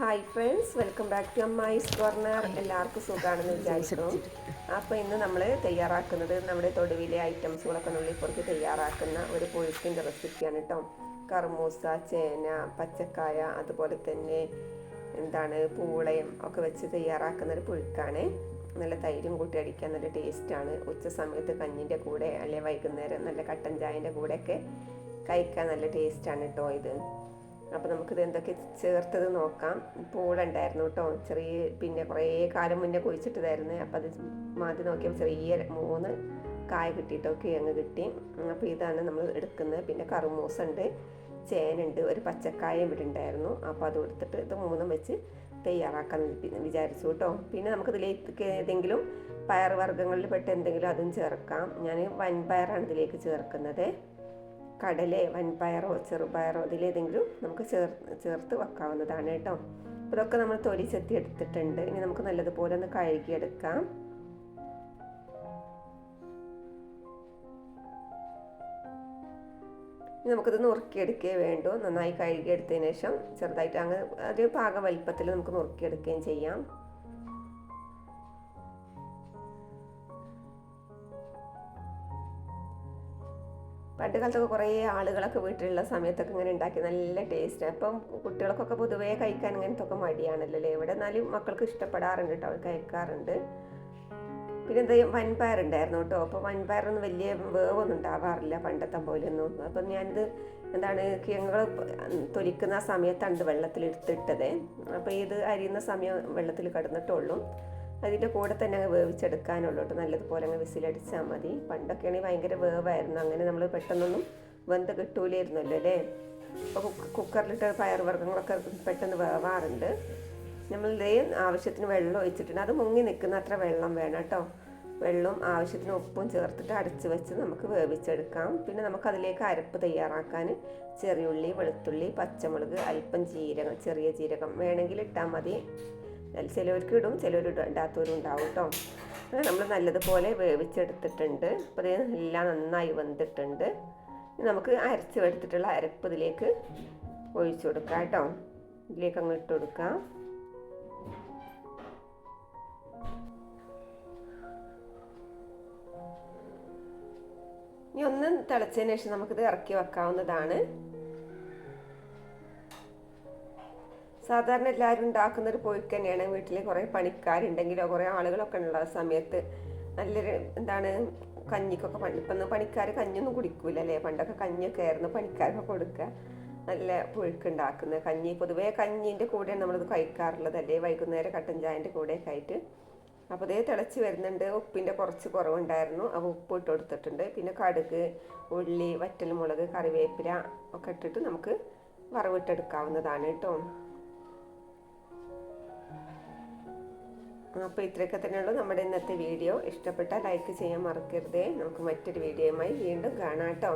Hi friends welcome back to Ammayi's Corner എല്ലാവർക്കും സുഖമാണെന്ന് വിചാരിക്കുന്നു. അപ്പോൾ ഇന്ന് നമ്മൾ തയ്യാറാക്കുന്നത് നമ്മുടെ തൊടുവിലെ ഐറ്റംസുകളൊക്കെ നുള്ളിപ്പുറത്ത് തയ്യാറാക്കുന്ന ഒരു പുഴുക്കിന്റെ റെസിപ്പിയാണ് കേട്ടോ. കർമൂസ ചേന പച്ചക്കായ അതുപോലെ തന്നെ എന്താണ് പൂളയും ഒക്കെ വെച്ച് തയ്യാറാക്കുന്ന ഒരു പുഴുക്കാണ്. നല്ല തൈരും കൂട്ടി അടിക്കാൻ നല്ല ടേസ്റ്റാണ് ഉച്ച സമയത്ത് കഞ്ഞിന്റെ കൂടെ അല്ലെങ്കിൽ വൈകുന്നേരം നല്ല കട്ടൻ ചായന്റെ കൂടെയൊക്കെ കഴിക്കാൻ നല്ല ടേസ്റ്റാണ് കേട്ടോ ഇത്. അപ്പോൾ നമുക്കിത് എന്തൊക്കെ ചേർത്തത് നോക്കാം. പൂള ഉണ്ടായിരുന്നു കേട്ടോ ചെറിയ പിന്നെ കുറേ കാലം മുന്നേ കുഴിച്ചിട്ടതായിരുന്നു. അപ്പോൾ അത് മാറ്റി നോക്കിയാൽ ചെറിയ മൂന്ന് കായ കിട്ടിയിട്ടോ അങ്ങ് കിട്ടി. അപ്പോൾ ഇതാണ് നമ്മൾ എടുക്കുന്നത്. പിന്നെ കറുമൂസ ഉണ്ട് ചേനുണ്ട് ഒരു പച്ചക്കായും ഇവിടെ ഉണ്ടായിരുന്നു. അപ്പോൾ അത് കൊടുത്തിട്ട് ഇത് മൂന്നും വെച്ച് തയ്യാറാക്കാൻ വിചാരിച്ചു കേട്ടോ പിന്നെ നമുക്കിതിലേക്ക് ഏതെങ്കിലും പയർ വർഗങ്ങളിൽ പെട്ട എന്തെങ്കിലും അതും ചേർക്കാം. ഞാൻ വൻപയറാണ് ഇതിലേക്ക് ചേർക്കുന്നത്. കടലേ വൻപയറോ ചെറുപയറോ ഇതിലേതെങ്കിലും നമുക്ക് ചേർ ചേർത്ത് വെക്കാവുന്നതാണ് കേട്ടോ. ഇതൊക്കെ നമ്മൾ തൊലി ചെത്തി എടുത്തിട്ടുണ്ട്. ഇനി നമുക്ക് നല്ലതുപോലെ ഒന്ന് കഴുകിയെടുക്കാം. നമുക്കിത് നുറുക്കിയെടുക്കുകയേ വേണ്ടൂ. നന്നായി കഴുകിയെടുത്തതിന് ശേഷം ചെറുതായിട്ട് അങ്ങ് ഒരു പാക വലിപ്പത്തിൽ നമുക്ക് നുറുക്കിയെടുക്കുകയും ചെയ്യാം. പണ്ട് കാലത്തൊക്കെ കുറേ ആളുകളൊക്കെ വീട്ടിലുള്ള സമയത്തൊക്കെ ഇങ്ങനെ ഉണ്ടാക്കി നല്ല ടേസ്റ്റ് അപ്പം കുട്ടികൾക്കൊക്കെ പൊതുവേ കഴിക്കാൻ ഇങ്ങനത്തെ ഒക്കെ മടിയാണല്ലോ അല്ലേ എവിടെ എന്നാലും മക്കൾക്ക് ഇഷ്ടപ്പെടാറുണ്ട് കേട്ടോ കഴിക്കാറുണ്ട്. പിന്നെ എന്താ വൻപയർ ഉണ്ടായിരുന്നു കേട്ടോ അപ്പോൾ വൻപയറൊന്നും വലിയ വേവൊന്നും ഉണ്ടാവാറില്ല പണ്ടത്തെ പോലെ പോലെയൊന്നും. അപ്പം ഞാനിത് എന്താണ് കിഴങ്ങുകൾ തൊലിക്കുന്ന സമയത്താണ് വെള്ളത്തിൽ എടുത്തിട്ടത് അപ്പോൾ ഇത് അരിയുന്ന സമയം വെള്ളത്തിൽ കിടന്നിട്ടുള്ളൂ അതിന്റെ കൂടെ തന്നെ അങ്ങ് വേവിച്ചെടുക്കാനുള്ളൂ കേട്ടോ. നല്ലതുപോലെ അങ്ങ് വിസിലടിച്ചാൽ മതി. പണ്ടൊക്കെ ആണെങ്കിൽ ഭയങ്കര വേവായിരുന്നു. അങ്ങനെ നമ്മൾ പെട്ടെന്നൊന്നും വെന്ത് കിട്ടൂലായിരുന്നല്ലോ അല്ലേ? അപ്പോൾ കുക്കറിലിട്ട് പയർ വർഗങ്ങളൊക്കെ പെട്ടെന്ന് വേവാറുണ്ട്. നമ്മൾ ഇതേ ആവശ്യത്തിന് വെള്ളം ഒഴിച്ചിട്ടുണ്ട്. അത് മുങ്ങി നിൽക്കുന്ന അത്ര വെള്ളം വേണം കേട്ടോ. വെള്ളവും ആവശ്യത്തിന് ഉപ്പും ചേർത്തിട്ട് അടച്ചു വെച്ച് നമുക്ക് വേവിച്ചെടുക്കാം. പിന്നെ നമുക്ക് അതിലേക്ക് അരപ്പ് തയ്യാറാക്കാൻ ചെറിയുള്ളി വെളുത്തുള്ളി പച്ചമുളക് അല്പം ജീരകം ചെറിയ ജീരകം വേണമെങ്കിൽ ഇട്ടാൽ മതി. ചിലവർക്ക് ഇടും ചിലവർ ഇടാത്തവരും ഉണ്ടാവും കേട്ടോ നമ്മൾ നല്ലതുപോലെ വേവിച്ചെടുത്തിട്ടുണ്ട്. അപ്പോൾ ഇത് എല്ലാം നന്നായി വന്നിട്ടുണ്ട് നമുക്ക് അരച്ച് എടുത്തിട്ടുള്ള അരപ്പ് ഇതിലേക്ക് ഒഴിച്ചു കൊടുക്കാം കേട്ടോ ഇതിലേക്ക് അങ്ങ് ഇട്ട് കൊടുക്കാം. ഇനി ഒന്ന് തിളച്ചതിന് ശേഷം നമുക്കിത് ഇറക്കി വെക്കാവുന്നതാണ്. സാധാരണ എല്ലാവരും ഉണ്ടാക്കുന്ന ഒരു പൊയ്ക്ക് തന്നെയാണ് വീട്ടിൽ കുറേ പണിക്കാരുണ്ടെങ്കിലോ കുറേ ആളുകളൊക്കെ ഉള്ള സമയത്ത് നല്ലൊരു എന്താണ് കഞ്ഞിക്കൊക്കെ പണി ഇപ്പം പണിക്കാർ കഞ്ഞൊന്നും കുടിക്കൂല അല്ലേ പണ്ടൊക്കെ കഞ്ഞിയൊക്കെ ആയിരുന്നു പണിക്കാർക്ക് കൊടുക്കുക. നല്ല പുഴുക്ക് ഉണ്ടാക്കുന്നത് കഞ്ഞി. പൊതുവേ കഞ്ഞീന്റെ കൂടെയാണ് നമ്മളിത് കഴിക്കാറുള്ളത്. അല്ലേ? വൈകുന്നേരം കട്ടൻ ചായന്റെ കൂടെയൊക്കെ ആയിട്ട്. അപ്പോൾ ഇതേ തിളച്ച് വരുന്നുണ്ട്. ഉപ്പിന്റെ കുറച്ച് കുറവുണ്ടായിരുന്നു. അപ്പോൾ ഉപ്പ് ഇട്ട് കൊടുത്തിട്ടുണ്ട്. പിന്നെ കടുക് ഉള്ളി വറ്റൽമുളക് കറിവേപ്പില ഒക്കെ ഇട്ടിട്ട് നമുക്ക് വറവിട്ടെടുക്കാവുന്നതാണ് കേട്ടോ. അപ്പോൾ ഇത്രയൊക്കെ തന്നെയുള്ളൂ നമ്മുടെ ഇന്നത്തെ വീഡിയോ. ഇഷ്ടപ്പെട്ടാൽ ലൈക്ക് ചെയ്യാൻ മറക്കരുതേ. നമുക്ക് മറ്റൊരു വീഡിയോയുമായി വീണ്ടും കാണാം കേട്ടോ.